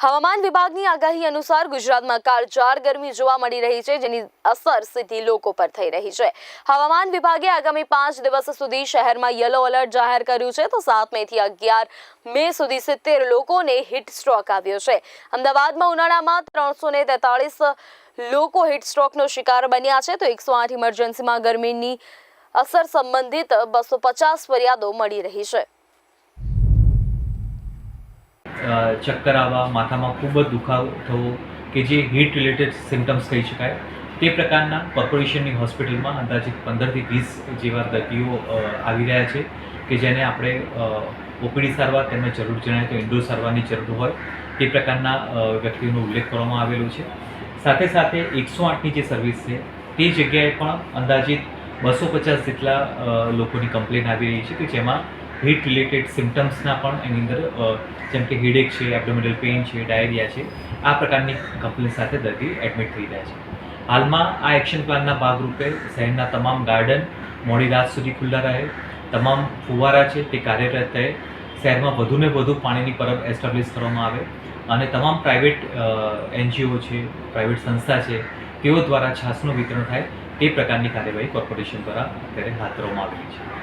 હવામાન વિભાગની આગાહી અનુસાર ગુજરાતમાં કાળઝાળ ગરમી જોવા મળી રહી છે, જેની અસર સીધી લોકો પર થઈ રહી છે. હવામાન વિભાગે આગામી પાંચ દિવસ સુધી શહેરમાં યલો એલર્ટ જાહેર કર્યું છે, તો સાત મે થી અગિયાર મે સુધી સિત્તેર લોકોને હીટ સ્ટ્રોક આવ્યો છે. અમદાવાદમાં, ઉનાળામાં ત્રણસો ને લોકો હીટ સ્ટ્રોકનો શિકાર બન્યા છે, તો એકસો આઠ ઇમરજન્સીમાં ગરમીની અસર સંબંધિત બસો પચાસ ફરિયાદો મળી રહી છે. ચક્કર આવવા, માથામાં ખૂબ જ દુખાવો થવો કે જે હીટ રિલેટેડ સિમ્ટમ્સ કહી શકાય, તે પ્રકારના કોર્પોરેશનની હોસ્પિટલમાં અંદાજિત પંદરથી વીસ જેવા દર્દીઓ આવી રહ્યા છે કે જેને આપણે ઓપીડી સારવાર તેમને જરૂર જણાય તો ઇન્ડોર સારવારની જરૂર હોય, તે પ્રકારના વ્યક્તિઓનો ઉલ્લેખ કરવામાં આવેલો છે. સાથે સાથે એકસો આઠની જે સર્વિસ છે, તે જગ્યાએ પણ અંદાજિત બસો પચાસ જેટલા લોકોની કમ્પ્લેન આવી રહી છે કે જેમાં હીટ રિલેટેડ સિમ્ટમ્સના પણ એની અંદર જેમ કે હેડેક છે એબડોમિનલ પેઇન છે ડાયરિયા છે, આ પ્રકારની કમ્પ્લેન સાથે દર્દી એડમિટ થઈ રહ્યા છે. હાલમાં આ એક્શન પ્લાનના ભાગરૂપે શહેરના તમામ ગાર્ડન મોડી રાત સુધી ખુલ્લા રહે. તમામ ફુવારા છે તે કાર્યરત રહે. શહેરમાં વધુને વધુ પાણીની પરબ એસ્ટાબ્લિશ કરવામાં આવે અને તમામ પ્રાઇવેટ એનજીઓ છે પ્રાઇવેટ સંસ્થા છે, તેઓ દ્વારા છાસનું વિતરણ થાય તે પ્રકારની કાર્યવાહી કોર્પોરેશન દ્વારા અત્યારે હાથ ધરવામાં આવેલી છે.